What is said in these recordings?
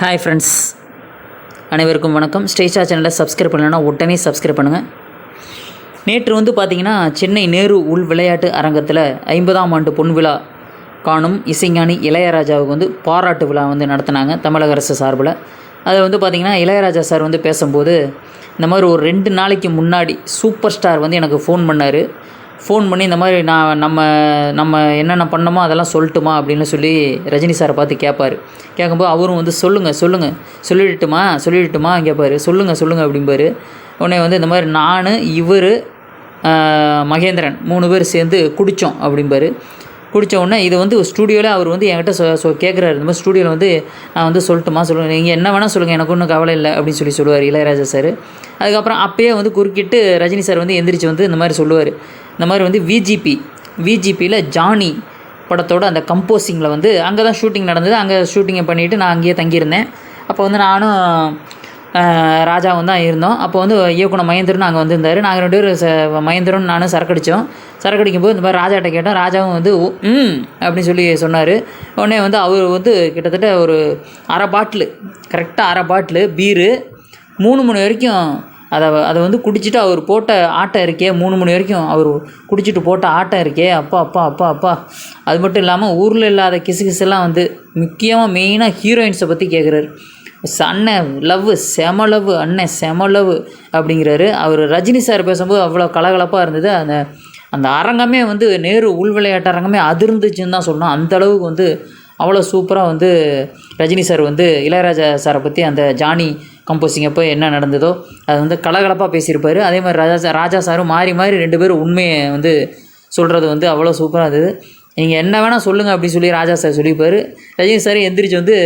Hi friends அனைவருக்கும் வணக்கம். ஸ்டேஷா சேனலை சப்ஸ்கிரைப் பண்ணலைன்னா உடனே சப்ஸ்கிரைப் பண்ணுங்கள் நேற்று வந்து பார்த்திங்கன்னா சென்னை நேரு உள் விளையாட்டு அரங்கத்தில் ஐம்பதாம் ஆண்டு பொன் விழா காணும் இசைஞானி இளையராஜாவுக்கு வந்து பாராட்டு விழா வந்து நடத்தினாங்க தமிழக அரசு சார்பில். அதை வந்து பார்த்திங்கன்னா இளையராஜா சார் வந்து பேசும்போது இந்த மாதிரி ஒரு ரெண்டு நாளைக்கு முன்னாடி சூப்பர் ஸ்டார் வந்து எனக்கு ஃபோன் பண்ணார். ஃபோன் பண்ணி இந்த மாதிரி நான் நம்ம நம்ம என்னென்ன பண்ணோமோ அதெல்லாம் சொல்லட்டுமா அப்படின்னு சொல்லி ரஜினி சாரை பார்த்து கேட்பார். கேட்கும்போது அவரும் வந்து சொல்லுங்கள் சொல்லுங்கள் சொல்லிடட்டுமா? சொல்லிடட்டுமா? கேட்பாரு. சொல்லுங்கள் சொல்லுங்கள் அப்படிம்பாரு. உடனே வந்து இந்த மாதிரி நான் இவர் மகேந்திரன் மூணு பேர் சேர்ந்து குடித்தோம் அப்படிம்பாரு. குடித்த உடனே இது வந்து ஸ்டூடியோவில் அவர் வந்து என்கிட்ட சொ சொ கேட்குறாரு. இந்த மாதிரி ஸ்டூடியோவில் வந்து நான் வந்து சொல்லட்டுமா சொல்லுங்கள் நீங்கள் என்ன வேணால் சொல்லுங்கள் எனக்கு ஒன்றும் கவலை இல்லை அப்படின்னு சொல்லி சொல்லுவார் இளையராஜா சார். அதுக்கப்புறம் அப்பயே வந்து குறுக்கிட்டு ரஜினி சார் வந்து எந்திரிச்சு வந்து இந்த மாதிரி சொல்லுவார். இந்த மாதிரி வந்து விஜிபி விஜிபியில் ஜானி படத்தோட அந்த கம்போசிங்கில் வந்து அங்கே தான் ஷூட்டிங் நடந்தது. அங்கே ஷூட்டிங்கை பண்ணிவிட்டு நான் அங்கேயே தங்கியிருந்தேன். அப்போ வந்து நானும் ராஜாவும் தான் இருந்தோம். அப்போ வந்து இயக்குனர் மகேந்திரன் அங்கே வந்திருந்தார். நாங்கள் ரெண்டு பேரும் ச மகேந்திரன் நானும் சரக்கடித்தோம் சரக்கடிக்கும் போது இந்த மாதிரி ராஜாட்ட கேட்டோம். ராஜாவும் வந்து ம் அப்படின்னு சொல்லி சொன்னார். உடனே வந்து அவர் வந்து கிட்டத்தட்ட ஒரு அரை பாட்டிலு கரெக்டாக அரை பாட்டிலு பீரு மூணு மணி வரைக்கும் அதை அதை வந்து குடிச்சிட்டு அவர் போட்ட ஆட்டம் இருக்கே மூணு மணி வரைக்கும் அவர் குடிச்சிட்டு போட்ட ஆட்டம் இருக்கே அப்பா அப்பா அப்பா அப்பா. அது மட்டும் இல்லாமல் ஊரில் இல்லாத கிசுகிசுலாம் வந்து முக்கியமாக மெயினாக ஹீரோயின்ஸை பற்றி கேட்குறாரு அண்ணன் லவ் செம லவ் அண்ணன் செம லவ் அப்படிங்கிறாரு. அவர் ரஜினி சார் பேசும்போது அவ்வளோ கலகலப்பாக இருந்தது. அந்த அந்த அரங்கமே வந்து நேரு உள் விளையாட்டு அரங்கமே அதிர்ந்துச்சுன்னு தான் சொல்லணும். அந்த அளவுக்கு வந்து அவ்வளோ சூப்பராக வந்து ரஜினி சார் வந்து இளையராஜா சாரை பற்றி அந்த ஜானி கம்போசிங் அப்போ என்ன நடந்ததோ அது வந்து கலகலப்பாக பேசியிருப்பார். அதே மாதிரி ராஜா சார் ராஜா சாரும் மாறி மாறி ரெண்டு பேரும் உண்மையை வந்து சொல்கிறது வந்து அவ்வளோ சூப்பராக இருந்தது. நீங்கள் என்ன வேணால் சொல்லுங்கள் அப்படின்னு சொல்லி ராஜா சார் சொல்லியிருப்பார். ரஜினி சார் எந்திரிச்சு வந்து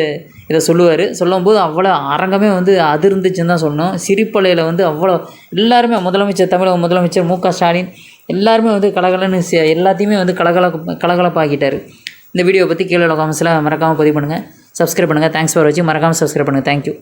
இதை சொல்லுவார். சொல்லும்போது அவ்வளோ அரங்கமே வந்து அதிர்ந்துச்சுன்னு தான் சொல்லணும். சிரிப்பலையில் வந்து அவ்வளோ எல்லாருமே முதலமைச்சர் தமிழக முதலமைச்சர் மு க ஸ்டாலின் எல்லாருமே வந்து கலகலன்னு எல்லாத்தையுமே வந்து கலகல கலகலப்பாக்கிட்டார். இந்த வீடியோ பற்றி கீழே காமெண்ட்ஸில் மறக்காமல் பதிவு பண்ணுங்கள் சப்ஸ்கிரைப் பண்ணுங்கள் தேங்க்ஸ் ஃபார் வாட்சிங் மறக்காமல் சப்ஸ்கிரைப் பண்ணுங்கள் தேங்க்யூ